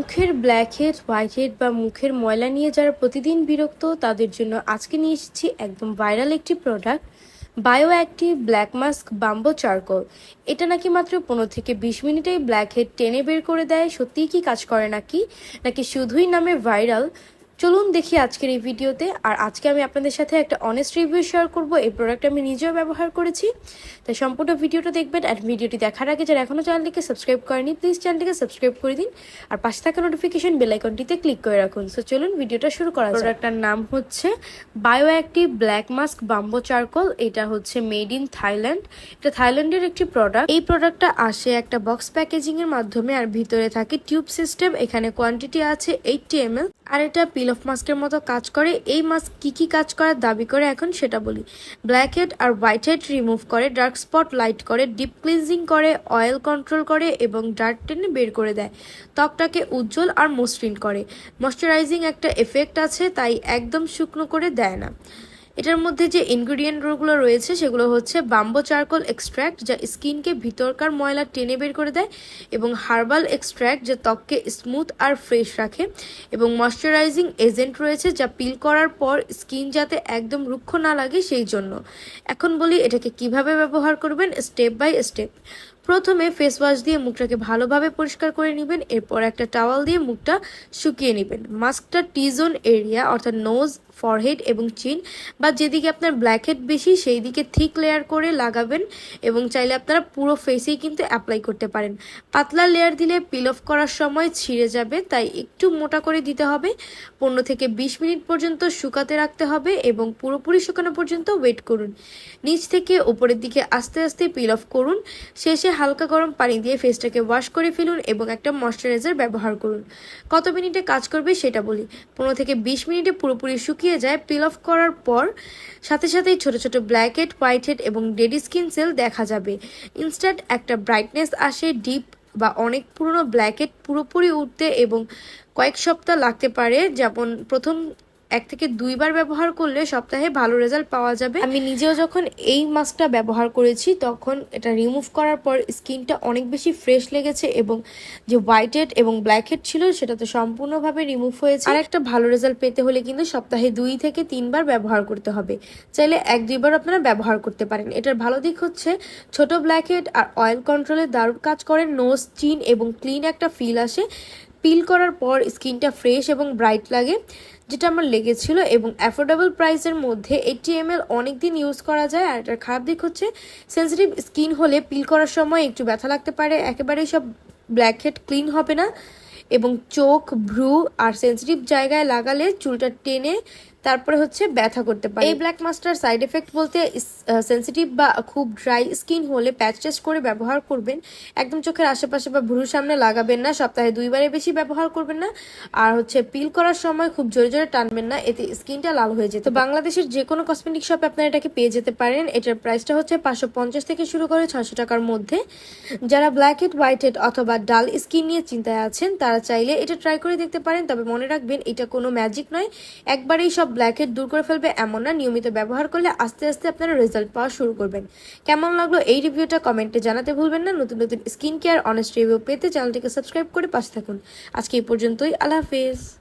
মুখের black head white head বা মুখের ময়লা নিয়ে যারা প্রতিদিন বিরক্ত, তাদের জন্য আজকে নিয়ে এসেছি একদম ভাইরাল একটি product bio active black mask bamboo charcoal এটা নাকি মাত্র পনেরো থেকে বিশ মিনিটেই ব্ল্যাক হেড টেনে বের করে দেয়। সত্যিই কি কাজ করে নাকি? নাকি শুধুই নামে ভাইরাল চলুন দেখি আজকের এই ভিডিওতে। আর আজকে আমি আপনাদের সাথে একটা অনেস্ট রিভিউ শেয়ার করব। এই প্রোডাক্ট আমি নিজেও ব্যবহার করেছি। তাই সম্পূর্ণ ভিডিওটা দেখবেন আর ভিডিওটি দেখার আগে যারা এখনও চ্যানেলটিকে সাবস্ক্রাইব করেনি প্লিজ চ্যানেলটিকে সাবস্ক্রাইব করে দিন। আর পাশে থাকা নোটিফিকেশন বেলাইকনটিতে ক্লিক করে রাখুন। সো চলুন ভিডিওটা শুরু করা প্রোডাক্টটার নাম হচ্ছে bio active black mask bamboo charcoal এটা হচ্ছে মেড ইন থাইল্যান্ড এটা থাইল্যান্ডের একটি প্রোডাক্ট এই প্রোডাক্টটা আসে একটা বক্স প্যাকেজিং এর মাধ্যমে। আর ভিতরে থাকে টিউব সিস্টেম এখানে কোয়ান্টিটি আছে এইটটি এম আর এটা পিল অফ মাস্কের মতো কাজ করে। এই মাস্ক কী কী কাজ করার দাবি করে এখন সেটা বলি। ব্ল্যাক হেড আর হোয়াইট হেড রিমুভ করে ডার্ক স্পট লাইট করে ডিপ ক্লিনজিং করে অয়েল কন্ট্রোল করে এবং ডার্ক টেনে বের করে দেয়। ত্বকটাকে উজ্জ্বল আর মসৃণ করে। ময়শ্চারাইজিং একটা এফেক্ট আছে, তাই একদম শুকনো করে দেয় না। এটার মধ্যে যে ইনগ্রিডিয়েন্টগুলো রয়েছে, সেগুলো হচ্ছে বাম্বো চারকোল এক্সট্র্যাক্ট যা স্কিনকে ভিতরকার ময়লা টেনে বের করে দেয়, এবং হার্বাল এক্সট্র্যাক্ট যা ত্বককে স্মুথ আর ফ্রেশ রাখে, এবং ময়শ্চারাইজিং এজেন্ট রয়েছে, যা পিল করার পর স্কিন যাতে একদম রুক্ষ না লাগে সেই জন্য এখন বলি এটাকে কীভাবে ব্যবহার করবেন স্টেপ বাই স্টেপ প্রথমে ফেস ওয়াশ দিয়ে মুখটাকে ভালোভাবে পরিষ্কার করে নেবেন, এরপর একটা টাওয়াল দিয়ে মুখটা শুকিয়ে নেবেন। মাস্কটা টি জোন এরিয়া অর্থাৎ নোজ ফরহেড এবং চিন বা যেদিকে আপনার ব্ল্যাক হেড বেশি সেই দিকে থিক লেয়ার করে লাগাবেন এবং চাইলে আপনারা পুরো ফেসেই কিন্তু অ্যাপ্লাই করতে পারেন। পাতলা লেয়ার দিলে পিল অফ করার সময় ছিঁড়ে যাবে, তাই একটু মোটা করে দিতে হবে। পনেরো থেকে বিশ মিনিট পর্যন্ত শুকাতে রাখতে হবে এবং পুরোপুরি শুকানো পর্যন্ত ওয়েট করুন। নিচ থেকে উপরের দিকে আস্তে আস্তে পিল অফ করুন। শেষে হালকা গরম পানি দিয়ে ফেসটাকে ওয়াশ করে ফেলুন এবং একটা ময়শ্চারাইজার ব্যবহার করুন। কত মিনিটে কাজ করবে সেটা বলি। পনেরো থেকে বিশ মিনিটে পুরোপুরি শুকিয়ে যায় পিল অফ করার পর সাথে সাথেই ছোট ছোট ব্ল্যাক হেড হোয়াইট হেড এবং ডেডি স্কিন সেল দেখা যাবে। ইনস্ট্যান্ট একটা ব্রাইটনেস আসে ডিপ বা অনেক পুরনো ব্ল্যাকেট পুরোপুরি উঠতে এবং কয়েক সপ্তাহ লাগতে পারে। যেমন প্রথম এক থেকে দুইবার ব্যবহার করলে সপ্তাহে ভালো রেজাল্ট পাওয়া যাবে। আমি নিজেও যখন এই মাস্কটা ব্যবহার করেছি, তখন এটা রিমুভ করার পর স্কিনটা অনেক বেশি ফ্রেশ লেগেছে এবং যে হোয়াইট হেড এবং ব্ল্যাক হেড ছিল, সেটা তো সম্পূর্ণভাবে রিমুভ হয়েছে। আর একটা ভালো রেজাল্ট পেতে হলে কিন্তু সপ্তাহে দুই থেকে তিনবার ব্যবহার করতে হবে। চাইলে এক দুইবার আপনারা ব্যবহার করতে পারেন। এটার ভালো দিক হচ্ছে, ছোট ব্ল্যাক হেড আর অয়েল কন্ট্রোলে দারুণ কাজ করে। নোজ চিন এবং ক্লিন একটা ফিল আসে। পিল করার পর স্কিনটা ফ্রেশ এবং ব্রাইট লাগে। যেটা আমার লেগেছিল এবং অ্যাফোর্ডেবল প্রাইসের মধ্যে এইটি এম এল অনেক দিন ইউজ করা যায় আর এটার খারাপ দিক হচ্ছে সেন্সিটিভ স্কিন হলে পিল করার সময় একটু ব্যথা লাগতে পারে, একেবারেই সব ব্ল্যাক হেড ক্লিন হবে না এবং চোখ, ভ্রু আর সেন্সিটিভ জায়গায় লাগালে চুলটা টেনে তারপরে হচ্ছে ব্যথা করতে পারে। এই ব্ল্যাক মাস্টার সাইড এফেক্ট বলতে সেন্সিটিভ বা খুব ড্রাই স্কিন হলে প্যাচ টেস্ট করে ব্যবহার করবেন। একদম চোখের আশেপাশে বা ভুরুর সামনে লাগাবেন না সপ্তাহে দুইবারের বেশি ব্যবহার করবেন না। আর হচ্ছে পিল করার সময় খুব জোরে জোরে টানবেন না এতে স্কিনটা লাল হয়ে যেত বাংলাদেশের যে কোনো কসমেটিক শপে আপনারা এটাকে পেয়ে যেতে পারেন। এটার প্রাইসটা হচ্ছে পাঁচশো পঞ্চাশ থেকে শুরু করে ছশো টাকার মধ্যে। যারা ব্ল্যাক হেড হোয়াইট হেড অথবা ডাল স্কিন নিয়ে চিন্তায় আছেন তারা চাইলে এটা ট্রাই করে দেখতে পারেন। তবে মনে রাখবেন এটা কোনো ম্যাজিক নয়। একবারেই সব ব্ল্যাকহেড দূর করে ফেলবে এমন না। নিয়মিত ব্যবহার করলে আস্তে আস্তে আপনারা রেজাল্ট পাওয়া শুরু করবেন। কেমন লাগল এই রিভিউটা কমেন্টে জানাতে ভুলবেন না। নতুন নতুন স্কিন কেয়ার অনেস্ট রিভিউ পেতে চ্যানেলটিকে সাবস্ক্রাইব করে পাশে থাকুন। আজকে এই পর্যন্তই। আল্লাহ হাফেজ।